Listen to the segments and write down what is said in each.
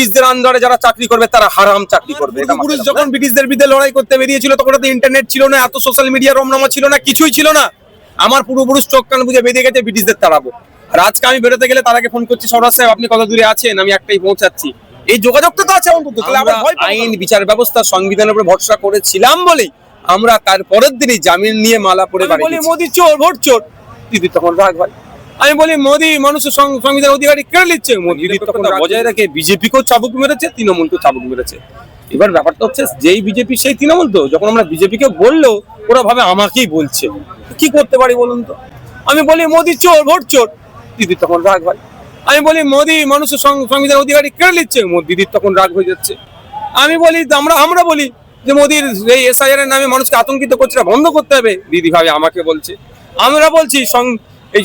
ব্রিটিশদের আন্ডারে যারা চাকরি করবে তারা হারাম চাকরি করবে পুরুষ যখন ব্রিটিশদের বিরুদ্ধে লড়াই করতে বেরিয়েছিল তখন তো ইন্টারনেট ছিল না এত সোশ্যাল মিডিয়া রমনামা ছিল না কিছুই ছিল না। আমার পূর্বপুরুষ চোখ কান বুঝে বেরিয়ে গেছে ব্রিটিশদের তাড়াবো। আর আজকে আমি বেরোতে গেলে তার আগে ফোন করছি সরাজ সাহেব আপনি কত দূরে আছেন? আমি একটাই পৌঁছাচ্ছি। এই যোগাযোগটা তো আছে অন্তত আইন বিচার ব্যবস্থা সংবিধানের উপরে ভরসা করেছিলাম বলেই আমরা তার পরের দিনই জামিন নিয়ে মালা পরে বাড়ি মোদি চোর ভোট চোর। দিদি তখন রাগ হয়। আমি বলি মোদি মানুষের সং- সংবিধান অধিকারী কেড়ে নিচ্ছে মোদি দিদি তখন বজায় রেখে বিজেপিকেও চাবুক মেরেছে তৃণমূল তৃণমূলকেও চাবুক মেরেছে। এবার ব্যাপারটা হচ্ছে যেই বিজেপি সেই তৃণমূল তো যখন আমরা বিজেপিকে বললেও ওরা ভাবে আমাকেই বলছে। কি করতে পারি বলুন তো? আমি বলি মোদি চোর ভোট চোর। দিদি তখন রাগ হয়। আমি বলি মোদি মানুষের সং- সংবিধান অধিকারী কেড়ে নিচ্ছে দিদির তখন রাগ হয়ে যাচ্ছে। আমি বলি আমরা আমরা বলি যে মোদির এই এসআইআর এর নামে মানুষকে আতঙ্কিত করছে বন্ধ করতে হবে। দিদি ভাবে আমাকে বলছে। আমরা বলছি সং- এই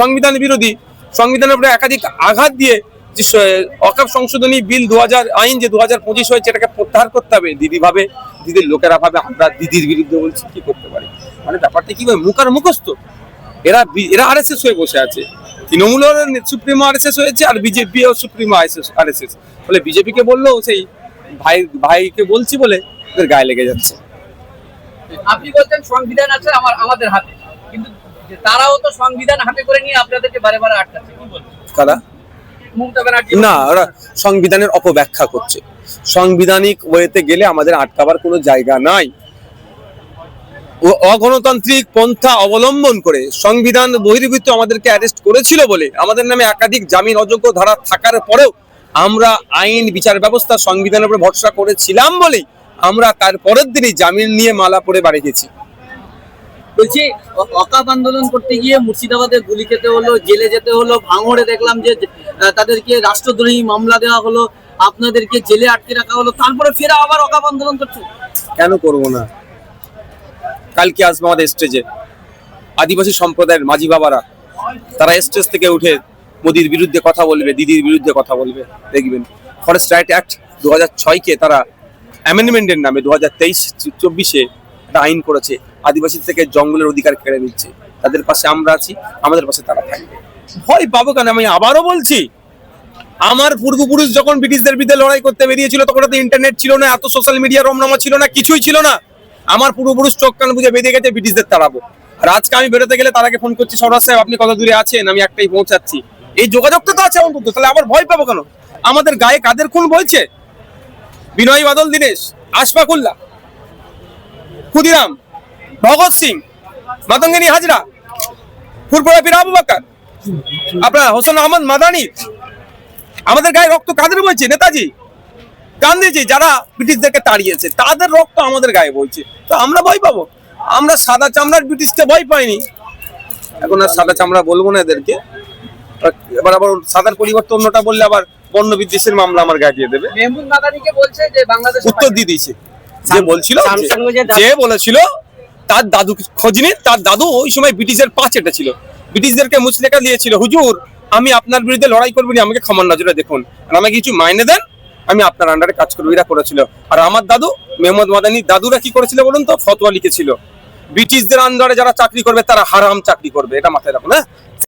সংবিধান বিরোধী সংবিধানের উপরে একাধিক আঘাত দিয়ে যে অকাপ সংশোধনী বিল দু আইন যে দু হাজার পঁচিশ হয়েছে এটাকে প্রত্যাহার করতে হবে। দিদি ভাবে দিদির লোকেরা ভাবে আমরা দিদির বিরুদ্ধে বলছি, কি করতে পারি? মানে ব্যাপারটা কি ভাবে মুখ আর মুখস্থ। এরা এরা এস হয়ে বসে আছে। তৃণমূলের সুপ্রিমো আর এস আরএসএস হয়েছে আর বিজেপি ও সুপ্রিমো এস বলে বিজেপিকে বললেও সেই ভাই, ভাইকে বলছি বলে ওদের গায়ে লেগে যাচ্ছে। আপনি বলছেন সংবিধান আছে আমার, আমাদের হাতে। যে তারাও তো সংবিধান হাতে করে নিয়ে আপনাদেরকে বারে বারে আটকাচ্ছে। কি কারা? না ওরা সংবিধানের অপব্যাখ্যা করছে। সাংবিধানিক ওয়েতে গেলে আমাদের আটকাবার কোনো জায়গা নাই। অগণতান্ত্রিক পন্থা অবলম্বন করে সংবিধান বহির্ভূত আমাদেরকে অ্যারেস্ট করেছিল বলে আমাদের নামে একাধিক জামিন অযোগ্য ধারা থাকার পরেও আমরা আইন বিচার ব্যবস্থা সংবিধানের উপরে ভরসা করেছিলাম বলেই আমরা তার পরের দিনই জামিন নিয়ে মালা পরে বাড়ি গেছি। বলছি, অকাপ আন্দোলন করতে গিয়ে মুর্শিদাবাদে গুলি খেতে হলো, জেলে যেতে হলো, ভাঙড়ে দেখলাম যে তাদেরকে রাষ্ট্রদ্রোহী মামলা দেওয়া হলো, আপনাদেরকে জেলে আটকে রাখা হলো, তারপরে ফেরা আবার অকাপ আন্দোলন করছে। কেন করব না? কালকে আসবে আমাদের স্টেজে আদিবাসী সম্প্রদায়ের মাঝি বাবারা, তারা স্টেজ থেকে উঠে মোদির বিরুদ্ধে কথা বলবে, দিদির বিরুদ্ধে কথা বলবে, দেখবেন। ফরেস্ট রাইট অ্যাক্ট দু হাজার ছয়কে তারা অ্যামেন্ডমেন্টের নামে দু হাজার তেইশ, চব্বিশে একটা আইন করেছে। আদিবাসী থেকে জঙ্গলের অধিকার কেড়ে নিচ্ছে। তাদের পাশে আমরা আছি, আমাদের পাশে তারা থাকবে। ভয় পাবো কেন? আমি আবারও বলছি, আমার পূর্বপুরুষ যখন ব্রিটিশদের বিরুদ্ধে লড়াই করতে বেরিয়েছিল, তখন তো ইন্টারনেট ছিল না, এত সোশ্যাল মিডিয়া রমনামা ছিল না, কিছুই ছিল না। আমার পূর্বপুরুষ চোখ কান বুঝে বেরিয়ে গেছে ব্রিটিশদের তাড়াবো। আর আজকে আমি বেরোতে গেলে তার আগে ফোন করছি সরাজ সাহেব, আপনি কত দূরে আছেন? আমি একটাই পৌঁছাচ্ছি। এই যোগাযোগটা তো আছে অন্তত, তাহলে আবার ভয় পাবো কেন? আমাদের গায়ে কাদের খুন বলছে? বিনয় বাদল, দীনেশ আশফাকুল্লাহ ক্ষুদিরাম। ভগৎ সিং মাতঙ্গিনী হাজরা ফুরপুরা পীর আবু বাক্কার আপনার হোসেন আহমদ মাদানি আমাদের গায়ে রক্ত কাদের বইছে নেতাজি গান্ধীজি যারা ব্রিটিশদেরকে তাড়িয়েছে তাদের রক্ত আমাদের গায়ে বইছে। তো আমরা ভয় পাবো। আমরা সাদা চামড়ার ব্রিটিশকে ভয় পাইনি। এখন আর সাদা চামড়া বলব না এদেরকে। এবার আবার সাদার পরিবর্তে অন্যটা বললে আবার বন্য বিদ্বেষের মামলা আমার গায়ে দিয়ে দেবে। বলছে উত্তর দিয়ে দিয়েছে। যে বলছিল যে বলেছিল তার দাদু খোঁজ নিন তার দাদু ওই সময় ব্রিটিশের পাঁচ এটা ছিল। ব্রিটিশদেরকে মুচলেখা দিয়েছিল, হুজুর, আমি আপনার বিরুদ্ধে লড়াই করব না, আমাকে ক্ষমার নজরে দেখুন। আর আমাকে কিছু মাইনে দেন, আমি আপনার আন্ডারে কাজ করব। এরা করেছিল। আর আমার দাদু, মেহমদ মাদানির দাদুরা কি করেছিল বলুন তো? ফতোয়া লিখেছিল। ব্রিটিশদের আন্ডারে যারা চাকরি করবে, তারা হারাম চাকরি করবে। এটা মাথায় রাখুন হ্যাঁ?